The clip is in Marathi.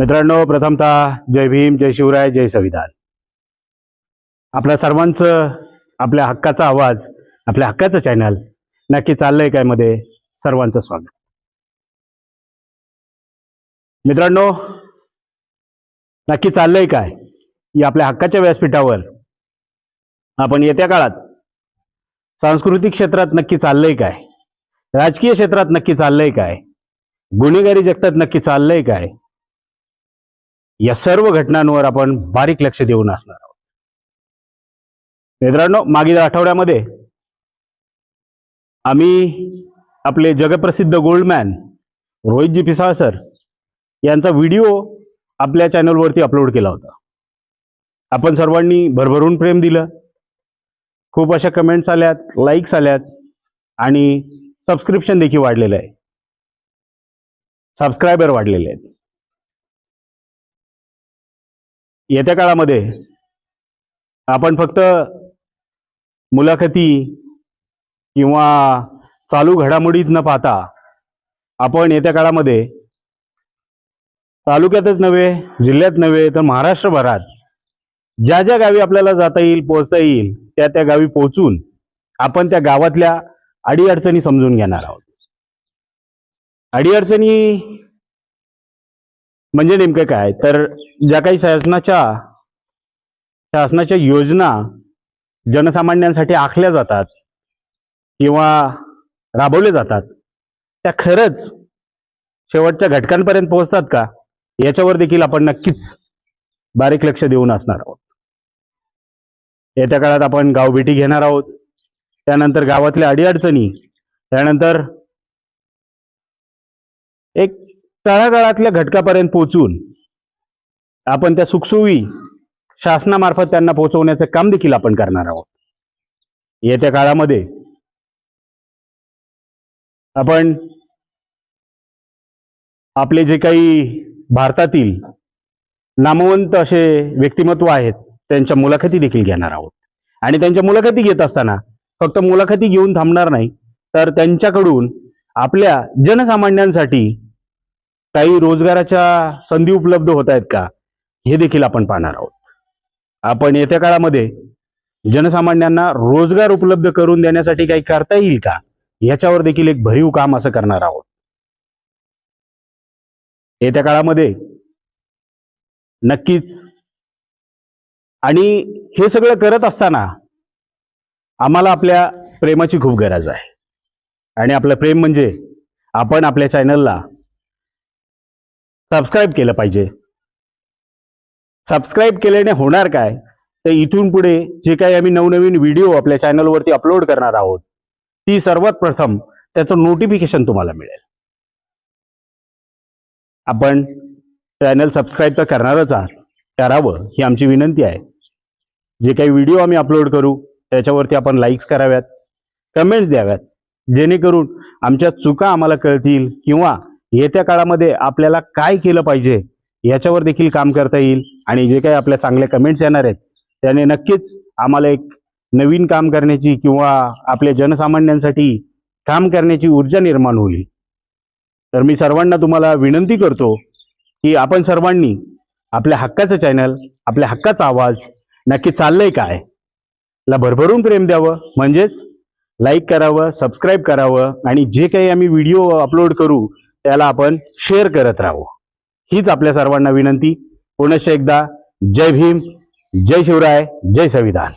मित्रांनो प्रथमतः जय भीम जय शिवराय जय संविधान. आपल्या सर्वांचं आपल्या हक्काचा आवाज आपल्या हक्काचं चॅनल नक्की चाललंय काय मध्ये? सर्वांचं स्वागत. मित्रांनो नक्की चाललंय काय? या आपल्या हक्काच्या व्यासपीठावर आपण येत्या काळात सांस्कृतिक क्षेत्रात नक्की चाललंय काय? राजकीय क्षेत्रात नक्की चाललंय काय? गुन्हेगारी जगतात नक्की चाललंय काय? या सर्व घटनांवर आपण बारीक लक्ष देऊन असणार आहोत. मित्रांनो मागील आठवड्यामध्ये आम्ही आपले जगप्रसिद्ध गोल्डमॅन रोहितजी पिसाळ सर यांचा व्हिडिओ आपल्या चॅनलवरती अपलोड केला होता. आपण सर्वांनी भरभरून प्रेम दिलं. खूप अशा कमेंट्स आल्यात लाईक्स आल्यात आणि सबस्क्रिप्शन देखील वाढलेलं आहे. सबस्क्रायबर वाढलेले आहेत. येत्या काळामध्ये आपण फक्त मुलाखती किंवा चालू घडामोडीत न पाहता आपण येत्या काळामध्ये तालुक्यातच नव्हे जिल्ह्यात नव्हे तर महाराष्ट्रभरात ज्या ज्या गावी आपल्याला जाता येईल पोहोचता येईल त्या त्या गावी पोहोचून आपण त्या गावातल्या अडीअडचणी समजून घेणार आहोत. अडीअडचणी म्हणजे नेमकं काय? तर ज्या काही शासनाच्या शासनाच्या योजना जनसामान्यांसाठी आखल्या जातात किंवा राबवल्या जातात त्या खरंच शेवटच्या घटकांपर्यंत पोहोचतात का? याच्यावर देखील आपण नक्कीच बारीक लक्ष देऊन असणार आहोत. येत्या काळात आपण गावभेटी घेणार आहोत. त्यानंतर गावातल्या अडीअडचणी त्यानंतर एक तळागाळातल्या घटकापर्यंत पोहोचून आपण त्या सुखसोयी शासनामार्फत त्यांना पोहोचवण्याचं काम देखील आपण करणार आहोत. येत्या काळामध्ये आपण आपले जे काही भारतातील नामवंत असे व्यक्तिमत्व आहेत त्यांच्या मुलाखती देखील घेणार आहोत. आणि त्यांच्या मुलाखती घेत असताना फक्त मुलाखती घेऊन थांबणार नाही तर त्यांच्याकडून आपल्या जनसामान्यांसाठी काही रोजगाराच्या संधी उपलब्ध होत आहेत का? हे देखील आपण पाहणार आहोत. आपण येत्या काळामध्ये जनसामान्यांना रोजगार उपलब्ध करून देण्यासाठी काही करता येईल का? याच्यावर देखील एक भरीव काम असं करणार आहोत. येत्या काळामध्ये नक्कीच आणि हे सगळं करत असताना आम्हाला आपल्या प्रेमाची खूप गरज आहे. आणि आपलं प्रेम म्हणजे आपण आपल्या चॅनलला सबस्क्राईब केलं पाहिजे. सबस्क्राईब केल्याने होणार काय? तर इथून पुढे जे काही आम्ही नवनवीन व्हिडिओ आपल्या चॅनलवरती अपलोड करणार आहोत ती सर्वात प्रथम त्याचं नोटिफिकेशन तुम्हाला मिळेल. आपण चॅनल सबस्क्राईब तर करणारच आहात. करावं ही आमची विनंती आहे. जे काही व्हिडिओ आम्ही अपलोड करू त्याच्यावरती आपण लाईक्स कराव्यात कमेंट्स द्याव्यात. जेणेकरून आमच्या चुका आम्हाला कळतील किंवा येत्या काळामध्ये आपल्याला काय केलं पाहिजे याच्यावर देखील काम करता येईल. आणि जे काही आपल्या चांगल्या कमेंट्स येणार आहेत त्याने नक्कीच आम्हाला एक नवीन काम करण्याची किंवा आपल्या जनसामान्यांसाठी काम करण्याची ऊर्जा निर्माण होईल. तर मी सर्वांना तुम्हाला विनंती करतो की आपण सर्वांनी आपल्या हक्काचं चॅनल आपल्या हक्काचा आवाज नक्की चाललंय काय? ला भरभरून प्रेम द्यावं. म्हणजेच लाईक करावं सबस्क्राईब करावं. आणि जे काही आम्ही व्हिडिओ अपलोड करू त्याला आपण शेअर करत राहावं हीच आपल्या सर्वांना विनंती. पुनश्च एकदा जय भीम जय शिवराय जय संविधान.